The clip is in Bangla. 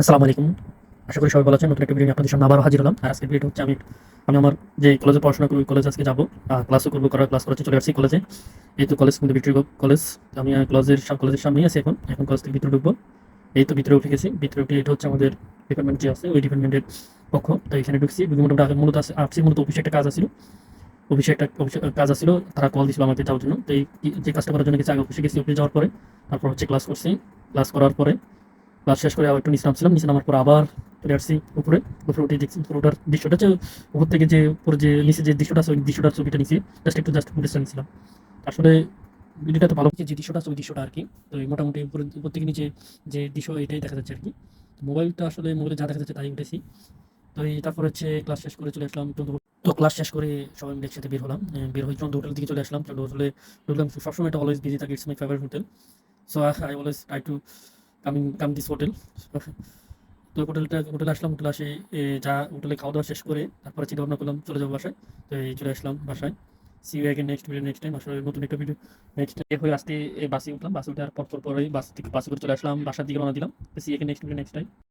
আসসালামু আলাইকুম। আশা করি সবাই ভালো আছেন। নতুন একটা ভিডিও আপনাদের সামনে আবার হাজির হলাম। আর আজকের ভিডিও হচ্ছে আমি আমি আমার যে কলেজে পড়াশোনা করি কলেজ আজকে যাব। ক্লাসও করব, করার ক্লাস করতে চলে আসছি কলেজে এই তো কলেজ কিন্তু ভিক্টোরি কলেজ আমি কলেজের কলেজের সামনেই আছি এখন। এখন কলেজ থেকে ভিতরে ঢুকবো। এই তো ভিতরে উঠে গেছি। ভিতরে উঠে এটা হচ্ছে আমাদের ডিপার্টমেন্ট যে আছে, ওই ডিপার্টমেন্টের পক্ষ। তো এখানে ঢুকছি। ঢুকে মোটামুটি মূলত আছে- আসছি, মূলত অফিসে একটা কাজ আছিল। অফিসে একটা কাজ আছিল। তারা কল দিছিল আমাকে যাওয়ার জন্য। তো এই যে কাজটা করার জন্য গেছি, আগে অফিসে গেছি অফিসে যাওয়ার পরে। তারপর হচ্ছে ক্লাস করছি। ক্লাস করার পরে ক্লাস শেষ করে আবার একটু নিচে নামছিলাম। নিচে নামার পর আবার চলে আসছি উপরে। উপরে উঠে দেখছি, উপরে ওঠার দৃশ্যটা হচ্ছে উপর থেকে যে উপরে যে নিচে যে দৃশ্যটা আছে, ওই দৃশ্যটার ছবিটা নিচে। জাস্ট একটু জাস্ট ফুটেজটা নিয়েছিলাম। আসলে ভিডিওটা তো ভালো হচ্ছে যে দৃশ্যটা আছে, ওই দৃশ্যটা আর কি। তো মোটামুটি উপরে, উপর থেকে নিচে যে দৃশ্য, এটাই দেখা যাচ্ছে আর কি। মোবাইলটা আসলে মোবাইলে যা দেখা যাচ্ছে তাই উঠেছি। তো এই তারপর হচ্ছে ক্লাস শেষ করে চলে আসলাম তো ক্লাস শেষ করে সবাই মিলে একসাথে বের হলাম। বের হয়ে চন্দ্র হোটেল দিকে চলে আসলাম। চন্দ্র হোটেলে ঢুকলাম। সবসময় এটা অলওয়েজ বিজি থাকে it's my favourite hotel so I always try to coming, come this hotel. তো হোটেলটা, হোটেলে আসলাম, হোটেলে আসি যা হোটেলে খাওয়া দাওয়া শেষ করে তারপরে চিন্তা ভাবনা করলাম চলে যাব বাসায়। তো এই চলে আসলাম বাসায়। সি ইউ আগে নেক্সট ভিডিও নেক্সট টাইম আসলে নতুন একটা ভিডিও নেক্সট টাইম হয়ে আসতে বাসে উঠলাম, বাসে উঠার পর পর, পরেই বাস থেকে, বাসে করে চলে আসলাম, বাসার দিকে রওনা দিলাম। সি একে নেক্সট ভিডিও নেক্সট টাইম